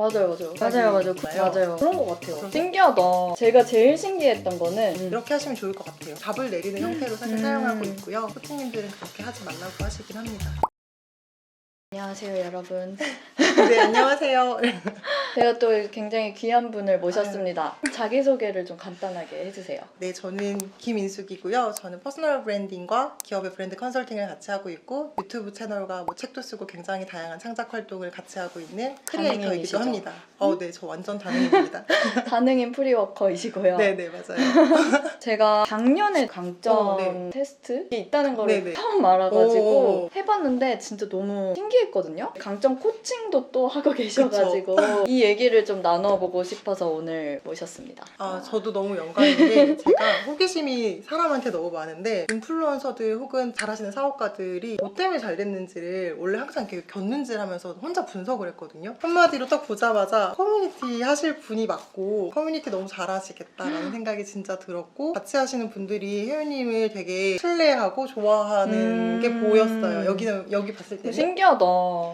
맞아요, 맞아요. 맞아요, 맞아요. 있나요? 맞아요. 그런 것 같아요. 그래서- 신기하다. 제가 제일 신기했던 거는 음, 이렇게 하시면 좋을 것 같아요. 답을 내리는 형태로 사실 음. 사용하고 있고요. 코치님들은 그렇게 하지 말라고 하시긴 합니다. 안녕하세요, 여러분. 네, 안녕하세요. 제가 또 굉장히 귀한 분을 모셨습니다. 자기소개를 좀 간단하게 해주세요. 네, 저는 김인숙이고요. 저는 퍼스널 브랜딩과 기업의 브랜드 컨설팅을 같이 하고 있고 유튜브 채널과 뭐 책도 쓰고 굉장히 다양한 창작 활동을 같이 하고 있는 크리에이터이기도? 합니다. 어, 네, 저 완전 다능입니다. 다능인 프리워커이시고요. 네, 네, 맞아요. 제가 작년에 강점 어, 네. 테스트 있다는 거를 네네. 처음 알아가지고 오. 해봤는데 진짜 너무 신기 했거든요. 강점 코칭도 또 하고 계셔가지고 이 얘기를 좀 나눠보고 싶어서 오늘 모셨습니다. 아, 저도 너무 영광인데 제가 호기심이 사람한테 너무 많은데 인플루언서들 혹은 잘하시는 사업가들이 뭐 때문에 잘 됐는지를 원래 항상 이렇게 곁눈질하면서 혼자 분석을 했거든요. 한마디로 딱 보자마자 커뮤니티 하실 분이 맞고 커뮤니티 너무 잘하시겠다라는 생각이 진짜 들었고 같이 하시는 분들이 혜연님을 되게 신뢰하고 좋아하는 음. 게 보였어요. 여기는 여기 봤을 때는 신기하다.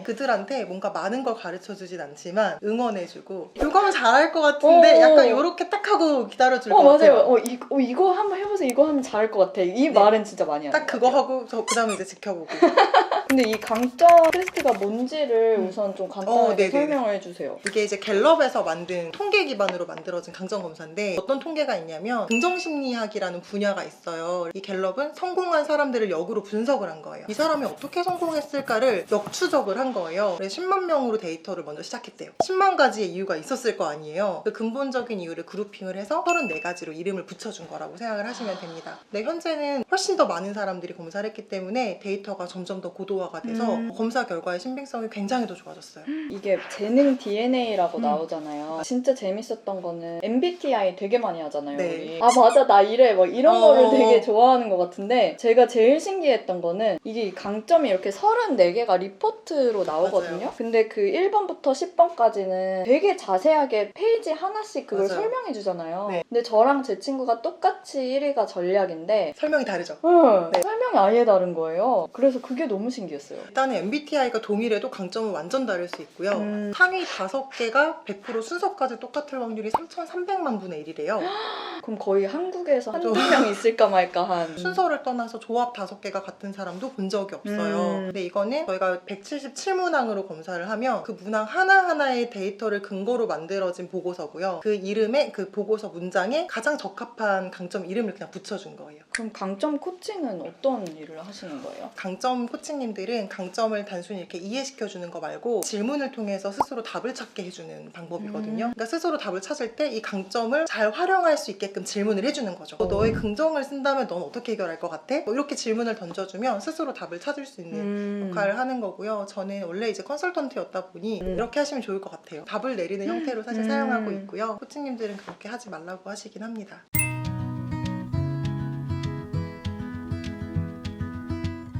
그들한테 뭔가 많은 걸 가르쳐 주진 않지만 응원해주고 이거면 잘할 것 같은데 어. 약간 이렇게 딱 하고 기다려줄 어 것 맞아요. 같아요. 어, 이, 어 이거 한번 해보세요. 이거 하면 잘할 것 같아. 이 말은 진짜 많이 하는 딱 것 그거 같아요. 하고 저 그다음에 이제 지켜보고 근데 이 강점 테스트가 뭔지를 음. 우선 좀 어, 간단하게 네네네. 설명을 해주세요. 이게 이제 갤럽에서 만든 통계 기반으로 만들어진 강점 검사인데 어떤 통계가 있냐면 긍정 심리학이라는 분야가 있어요. 이 갤럽은 성공한 사람들을 역으로 분석을 한 거예요. 이 사람이 어떻게 성공했을까를 역추적을 한 거예요. 그래서 10만 명으로 데이터를 먼저 시작했대요. 10만 가지의 이유가 있었을 거 아니에요. 그 근본적인 이유를 그룹핑을 해서 34가지로 이름을 붙여준 거라고 생각을 하시면 됩니다. 근데 현재는 훨씬 더 많은 사람들이 검사를 했기 때문에 데이터가 점점 더 고도 화가 돼서 음. 검사 결과의 신빙성이 굉장히 더 좋아졌어요. 이게 재능 DNA라고 음. 나오잖아요. 진짜 재밌었던 거는 MBTI 되게 많이 하잖아요. 네. 우리. 아 맞아 나 이래 막 이런 어. 거를 되게 좋아하는 것 같은데 제가 제일 신기했던 거는 이게 강점이 이렇게 34개가 리포트로 나오거든요. 맞아요. 근데 그 1번부터 10번까지는 되게 자세하게 페이지 하나씩 그걸 맞아요. 설명해 주잖아요. 네. 근데 저랑 제 친구가 똑같이 1위가 전략인데 설명이 다르죠. 응, 네. 설명이 아예 다른 거예요. 그래서 그게 너무 신기 했어요. 일단은 MBTI가 동일해도 강점은 완전 다를 수 있고요. 음. 상위 5개가 100% 순서까지 똑같을 확률이 3,300만 분의 1이래요. 그럼 거의 한국에서 한두 좀- 명 있을까 말까 한 순서를 떠나서 조합 5개가 같은 사람도 본 적이 없어요. 음. 근데 이거는 저희가 177문항으로 검사를 하면 그 문항 하나하나의 데이터를 근거로 만들어진 보고서고요. 그 이름에 그 보고서 문장에 가장 적합한 강점 이름을 그냥 붙여준 거예요. 그럼 강점 코칭은 어떤 일을 하시는 거예요? 강점 코치님 들은 강점을 단순히 이렇게 이해시켜주는 거 말고 질문을 통해서 스스로 답을 찾게 해주는 방법이거든요. 음. 그러니까 스스로 답을 찾을 때 이 강점을 잘 활용할 수 있게끔 질문을 해주는 거죠. 어. 너의 긍정을 쓴다면 넌 어떻게 해결할 것 같아? 뭐 이렇게 질문을 던져주면 스스로 답을 찾을 수 있는 음. 역할을 하는 거고요. 저는 원래 이제 컨설턴트였다 보니 음. 이렇게 하시면 좋을 것 같아요. 답을 내리는 형태로 사실 음. 사용하고 있고요. 코치님들은 그렇게 하지 말라고 하시긴 합니다.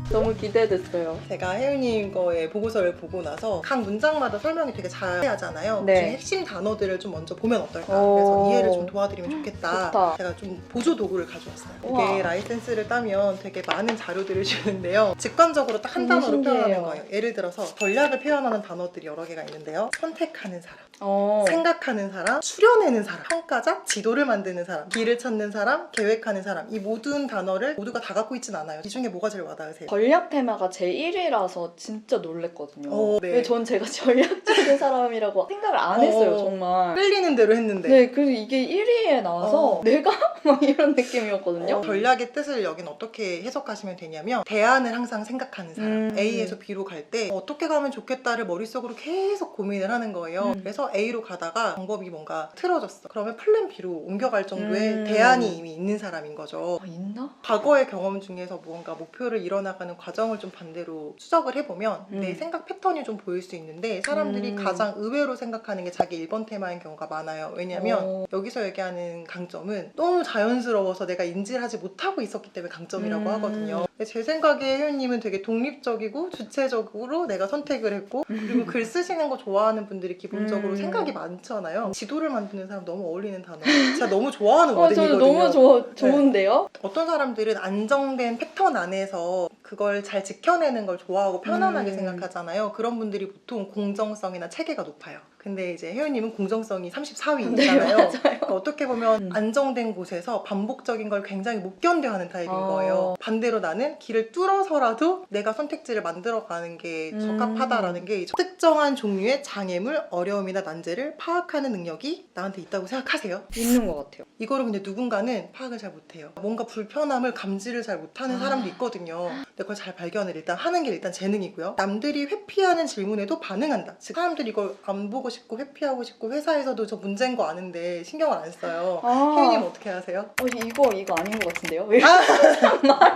너무 기대됐어요. 제가 혜윤님 거의 보고서를 보고 나서 각 문장마다 설명이 되게 자세하잖아요. 네. 그중에 핵심 단어들을 좀 먼저 보면 어떨까. 오. 그래서 이해를 좀 도와드리면 좋겠다. 좋다. 제가 좀 보조 도구를 가져왔어요. 우와. 이게 라이센스를 따면 되게 많은 자료들을 주는데요. 직관적으로 딱 한 단어로 신기해요. 표현하는 거예요. 예를 들어서 전략을 표현하는 단어들이 여러 개가 있는데요. 선택하는 사람, 어. 생각하는 사람, 수련하는 사람, 평가자, 지도를 만드는 사람, 길을 찾는 사람, 계획하는 사람. 이 모든 단어를 모두가 다 갖고 있진 않아요. 이 중에 뭐가 제일 와닿으세요? 전략 테마가 제 1위라서 진짜 놀랬거든요. 어, 네. 왜 전 제가 전략적인 사람이라고 생각을 안 했어요, 어. 정말. 끌리는 대로 했는데 네, 그래서 이게 1위에 나와서 어. 내가 막 이런 느낌이었거든요. 어, 전략의 뜻을 여긴 어떻게 해석하시면 되냐면 대안을 항상 생각하는 사람 음. A에서 B로 갈 때 어떻게 가면 좋겠다를 머릿속으로 계속 고민을 하는 거예요 음. 그래서 A로 가다가 방법이 뭔가 틀어졌어 그러면 플랜 B로 옮겨갈 정도의 음. 대안이 이미 있는 사람인 거죠 아, 있나? 과거의 경험 중에서 무언가 목표를 이뤄나가는 과정을 좀 반대로 추적을 해보면 음. 내 생각 패턴이 좀 보일 수 있는데 사람들이 음. 가장 의외로 생각하는 게 자기 1번 테마인 경우가 많아요 왜냐면 어. 여기서 얘기하는 강점은 너무 자연스러워서 내가 인지를 하지 못하고 있었기 때문에 강점이라고 음. 하거든요. 제 생각에 혜윤님은 되게 독립적이고 주체적으로 내가 선택을 했고 그리고 글 쓰시는 거 좋아하는 분들이 기본적으로 음. 생각이 많잖아요. 지도를 만드는 사람 너무 어울리는 단어. 제가 너무 좋아하는 어, 워딩이거든요. 저는 너무 좋, 좋은데요? 어떤 사람들은 안정된 패턴 안에서 그걸 잘 지켜내는 걸 좋아하고 편안하게 음. 생각하잖아요. 그런 분들이 보통 공정성이나 체계가 높아요. 근데 이제 혜연님은 공정성이 34위잖아요. 네. 그러니까 어떻게 보면 음. 안정된 곳에서 반복적인 걸 굉장히 못 견뎌하는 타입인 어. 거예요. 반대로 나는 길을 뚫어서라도 내가 선택지를 만들어가는 게 음. 적합하다라는 게 특정한 종류의 장애물, 어려움이나 난제를 파악하는 능력이 나한테 있다고 생각하세요. 있는 것 같아요. 이거를 근데 누군가는 파악을 잘 못해요. 뭔가 불편함을 감지를 잘 못하는 아. 사람도 있거든요. 근데 그걸 잘 발견을 일단 하는 게 일단 재능이고요. 남들이 회피하는 질문에도 반응한다. 즉 사람들이 이걸 안 보고 싶고 회피하고 싶고 회사에서도 저 문제인 거 아는데 신경을 안 써요. 아, 혜윤님 어떻게 하세요? 어, 이거 이거 아닌 것 같은데요? 왜 아, 항상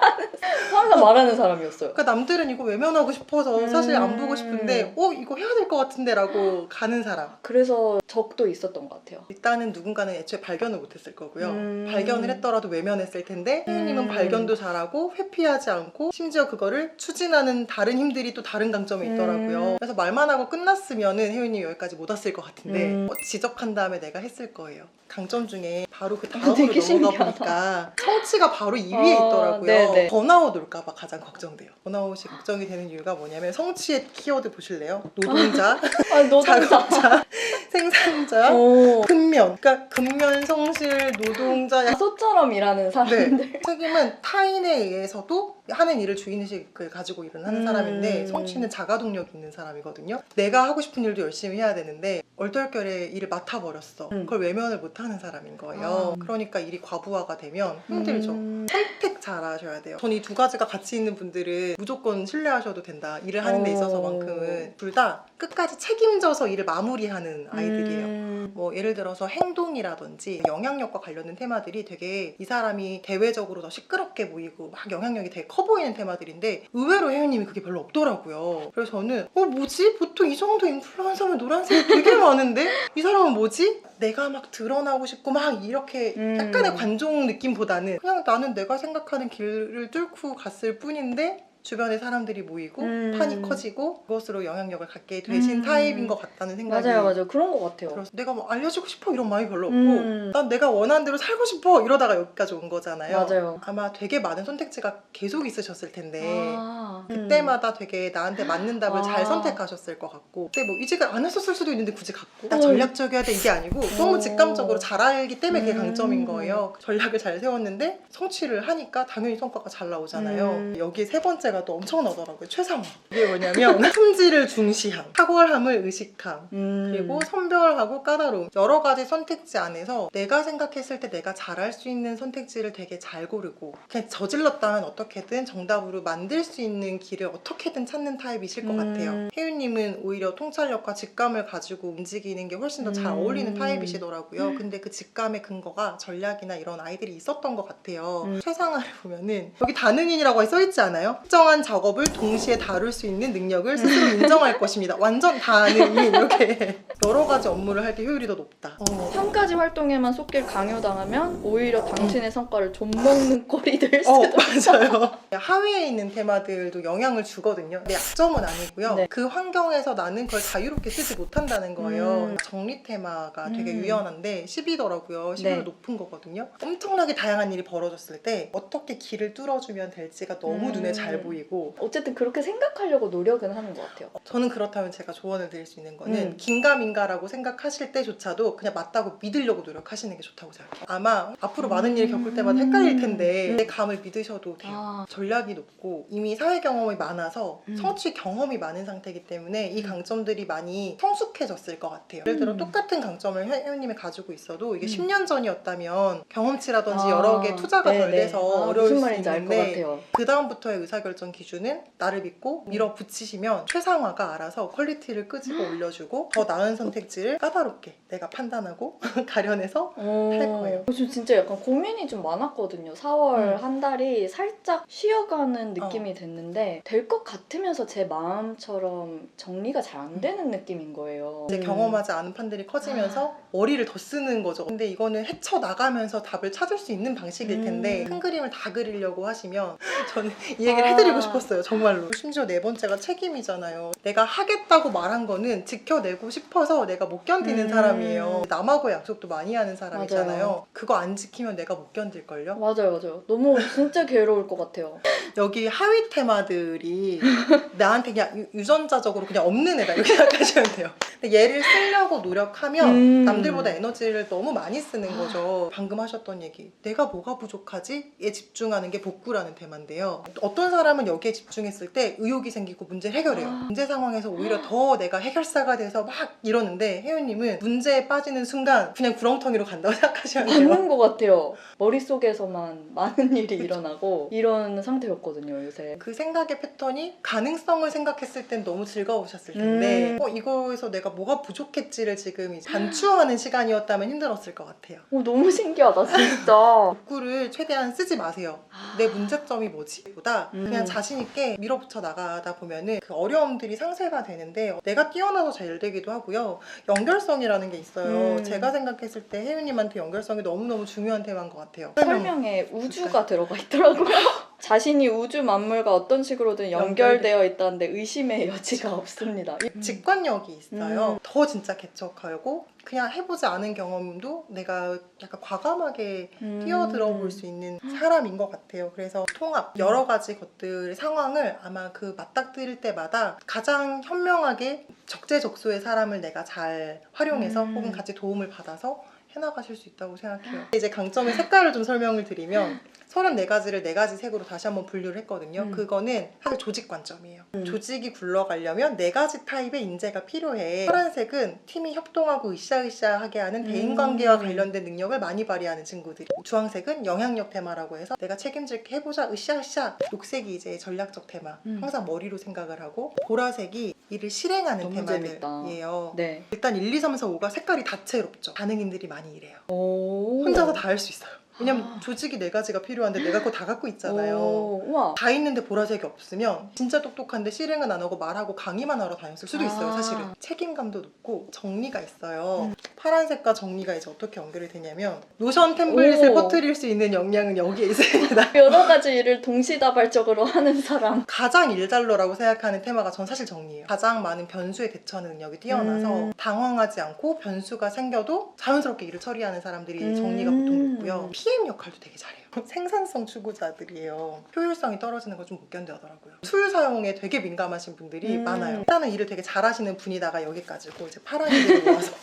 말하는 사람이었어요. 그러니까 남들은 이거 외면하고 싶어서 음. 사실 안 보고 싶은데 어 이거 해야 될 것 같은데라고 가는 사람. 그래서 적도 있었던 것 같아요. 일단은 누군가는 애초에 발견을 못했을 거고요. 음. 발견을 했더라도 외면했을 텐데 혜윤님은 음. 발견도 잘하고 회피하지 않고 심지어 그거를 추진하는 다른 힘들이 또 다른 강점이 있더라고요. 음. 그래서 말만 하고 끝났으면은 혜윤님 여기까지 못 왔을 것 같은데 음. 어, 지적한 다음에 내가 했을 거예요. 강점 중에 바로 그 아, 다음으로 넘어가 신기하다. 보니까 성취가 바로 2위에 어, 있더라고요. 네네. 번아웃 올 까봐 가장 걱정돼요. 번아웃이 걱정이 되는 이유가 뭐냐면 성취의 키워드 보실래요? 노동자, 아, 노동자. 자동차, 생산자, 오. 근면. 그러니까 근면, 성실, 노동자. 약- 소처럼 일하는 사람들. 네. 책임은 타인에 의해서도 하는 일을 주인의식을 가지고 일을 하는 음. 사람인데 성취는 자가동력이 있는 사람이거든요. 내가 하고 싶은 일도 열심히 해야 되는데 얼떨결에 일을 맡아버렸어. 음. 그걸 외면을 못하는 사람인 거예요. 아. 그러니까 일이 과부하가 되면 힘들죠. 음. 선택 잘 하셔야 돼요. 저는 이 두 가지가 같이 있는 분들은 무조건 신뢰하셔도 된다. 일을 하는 데 오. 있어서만큼은 둘 다 끝까지 책임져서 일을 마무리하는 아이들이에요. 음. 뭐 예를 들어서 행동이라든지 영향력과 관련된 테마들이 되게 이 사람이 대외적으로 더 시끄럽게 보이고 막 영향력이 되게 커 보이는 테마들인데 의외로 혜윤님이 그게 별로 없더라고요. 그래서 저는 어 뭐지? 보통 이 정도 인플루언서면 노란색이 되게 많은데 이 사람은 뭐지? 내가 막 드러나고 싶고 막 이렇게 음. 약간의 관종 느낌보다는 그냥 나는 내가 생각하는 길을 뚫고 갔을 뿐인데 주변에 사람들이 모이고 음. 판이 커지고 그것으로 영향력을 갖게 되신 음. 타입인 것 같다는 생각이 맞아요, 맞아요. 그런 것 같아요. 들어서 내가 뭐 알려주고 싶어 이런 마음이 별로 없고 음. 난 내가 원하는 대로 살고 싶어 이러다가 여기까지 온 거잖아요. 맞아요. 아마 되게 많은 선택지가 계속 있으셨을 텐데 아, 음. 그때마다 되게 나한테 맞는 답을 아. 잘 선택하셨을 것 같고 그때 뭐 이직을 안 했었을 수도 있는데 굳이 갔고 나 음. 전략적이어야 돼 이게 아니고 너무 오. 직감적으로 잘 알기 때문에 그게 음. 강점인 거예요. 전략을 잘 세웠는데 성취를 하니까 당연히 성과가 잘 나오잖아요. 음. 여기 세 번째 가 또 엄청나더라고요. 최상화. 이게 뭐냐면 품질을 중시함, 탁월함을 의식함, 음. 그리고 선별하고 까다로움 여러 가지 선택지 안에서 내가 생각했을 때 내가 잘할 수 있는 선택지를 되게 잘 고르고 그냥 저질렀다면 어떻게든 정답으로 만들 수 있는 길을 어떻게든 찾는 타입이실 것 음. 같아요 혜윤님은 오히려 통찰력과 직감을 가지고 움직이는 게 훨씬 더잘 음. 어울리는 타입이시더라고요 근데 그 직감의 근거가 전략이나 이런 아이들이 있었던 것 같아요 음. 최상화를 보면은 여기 다능인이라고 써있지 않아요? 특정 한 작업을 동시에 다룰 수 있는 능력을 스스로 인정할 것입니다. 완전 다능인 이렇게 여러 가지 업무를 할 때 효율이 더 높다. 어. 한 가지 활동에만 쏟길 강요당하면 오히려 당신의 성과를 좀 먹는 꼴이 될 어, 수도 맞아요. 하위에 있는 테마들도 영향을 주거든요. 내 약점은 아니고요. 네. 그 환경에서 나는 그걸 자유롭게 쓰지 못한다는 거예요. 음. 정리 테마가 되게 음. 유연한데 10이더라고요. 10으로 네. 높은 거거든요. 엄청나게 다양한 일이 벌어졌을 때 어떻게 길을 뚫어주면 될지가 너무 음. 눈에 잘 보이고 어쨌든 그렇게 생각하려고 노력은 하는 것 같아요. 저는 그렇다면 제가 조언을 드릴 수 있는 거는 음. 긴가민 가라고 생각하실 때조차도 그냥 맞다고 믿으려고 노력하시는 게 좋다고 생각해요. 아마 앞으로 많은 일을 겪을 때마다 헷갈릴 텐데 음. 내 감을 믿으셔도 돼요. 아, 전략이 높고 이미 사회 경험이 많아서 음. 성취 경험이 많은 상태이기 때문에 이 강점들이 많이 성숙해졌을 것 같아요. 예를 들어 음. 똑같은 강점을 혜- 혜연님이 가지고 있어도 이게 음. 10년 전이었다면 경험치라든지 아, 여러 개 투자가 덜 네네. 돼서 아, 어려울 수 있는데. 그 다음부터의 의사결정 기준은 나를 믿고 음. 밀어붙이시면 최상화가 알아서 퀄리티를 끄집어 올려주고 더 나은 선택지를 까다롭게 내가 판단하고 가려내서 어, 할 거예요. 저 진짜 약간 고민이 좀 많았거든요. 4월 음. 한 달이 살짝 쉬어가는 느낌이 됐는데 될 것 같으면서 제 마음처럼 정리가 잘 안 되는 느낌인 거예요. 이제 음. 경험하지 않은 판들이 커지면서 머리를 더 쓰는 거죠. 근데 이거는 헤쳐 나가면서 답을 찾을 수 있는 방식일 텐데 음. 큰 그림을 다 그리려고 하시면 저는 이 얘기를 아. 해드리고 싶었어요. 정말로. 심지어 네 번째가 책임이잖아요. 내가 하겠다고 말한 거는 지켜내고 싶어서 커서 내가 못 견디는 음. 사람이에요. 남하고 약속도 많이 하는 사람이잖아요. 맞아요. 그거 안 지키면 내가 못 견딜걸요? 맞아요, 맞아요. 너무 진짜 괴로울 것 같아요. 여기 하위 테마들이 나한테 그냥 유- 유전자적으로 그냥 없는 애다 이렇게 생각하시면 돼요. 근데 얘를 쓰려고 노력하면 음. 남들보다 에너지를 너무 많이 쓰는 거죠. 방금 하셨던 얘기. 내가 뭐가 부족하지? 에 집중하는 게 복구라는 테마인데요. 어떤 사람은 여기에 집중했을 때 의욕이 생기고 문제를 해결해요. 아. 문제 상황에서 오히려 더 내가 해결사가 돼서 막 이 러는데 혜윤님은 문제에 빠지는 순간 그냥 구렁텅이로 간다고 생각하시면 돼요. 맞는 것 같아요. 머릿속에서만 많은 일이 일어나고 이런 상태였거든요, 요새. 그 생각의 패턴이 가능성을 생각했을 땐 너무 즐거우셨을 텐데 음. 어, 이거에서 내가 뭐가 부족했지를 지금 이제 단추하는 시간이었다면 힘들었을 것 같아요. 오, 너무 신기하다, 진짜. 욕구를 최대한 쓰지 마세요. 내 문제점이 뭐지? 보다 음. 그냥 자신 있게 밀어붙여 나가다 보면은 그 어려움들이 상쇄가 되는데 내가 뛰어나서 잘 되기도 하고요. 연결성이라는 게 있어요. 음. 제가 생각했을 때 혜윤님한테 연결성이 너무너무 중요한 테마인 것 같아요. 설명에 우주가 들어가 있더라고요. 자신이 우주 만물과 어떤 식으로든 연결되어 있다는데 의심의 여지가 없습니다. 직관력이 있어요. 음. 더 진짜 개척하고 그냥 해보지 않은 경험도 내가 약간 과감하게 음. 뛰어들어 볼 수 있는 사람인 것 같아요. 그래서 통합 여러 가지 것들 상황을 아마 그 맞닥뜨릴 때마다 가장 현명하게 적재적소의 사람을 내가 잘 활용해서 음. 혹은 같이 도움을 받아서 해나가실 수 있다고 생각해요. 이제 강점의 색깔을 좀 설명을 드리면 34가지를 4가지 색으로 다시 한번 분류를 했거든요. 음. 그거는 사실 조직 관점이에요. 음. 조직이 굴러가려면 4가지 타입의 인재가 필요해. 파란색은 팀이 협동하고 으쌰으쌰하게 하는 대인관계와 음. 관련된 능력을 많이 발휘하는 친구들이 주황색은 영향력 테마라고 해서 내가 책임질게 해보자 으쌰으쌰 녹색이 이제 전략적 테마 음. 항상 머리로 생각을 하고 보라색이 일을 실행하는 너무 재밌다. 테마들이에요. 네. 일단 1, 2, 3, 4, 5가 색깔이 다채롭죠. 반응인들이 많이 이래요. 오. 혼자서 다 할 수 있어요. 왜냐면 아. 조직이 네 가지가 필요한데 내가 그거 다 갖고 있잖아요. 오, 우와. 다 있는데 보라색이 없으면 진짜 똑똑한데 실행은 안 하고 말하고 강의만 하러 다녔을 수도 있어요 아. 사실은 책임감도 높고 정리가 있어요 음. 파란색과 정리가 이제 어떻게 연결이 되냐면 노션 템플릿을 오. 퍼뜨릴 수 있는 역량은 여기에 있습니다 여러 가지 일을 동시다발적으로 하는 사람. 가장 일잘러라고 생각하는 테마가 전 사실 정리예요 가장 많은 변수에 대처하는 능력이 뛰어나서 음. 당황하지 않고 변수가 생겨도 자연스럽게 일을 처리하는 사람들이 음. 정리가 보통 높고요 PM 역할도 되게 잘해요. 생산성 추구자들이에요. 효율성이 떨어지는 걸좀못 견뎌하더라고요. 툴 사용에 되게 민감하신 분들이 음. 많아요. 일단은 일을 되게 잘하시는 분이다가 여기까지고 이제 파란이들을 모아서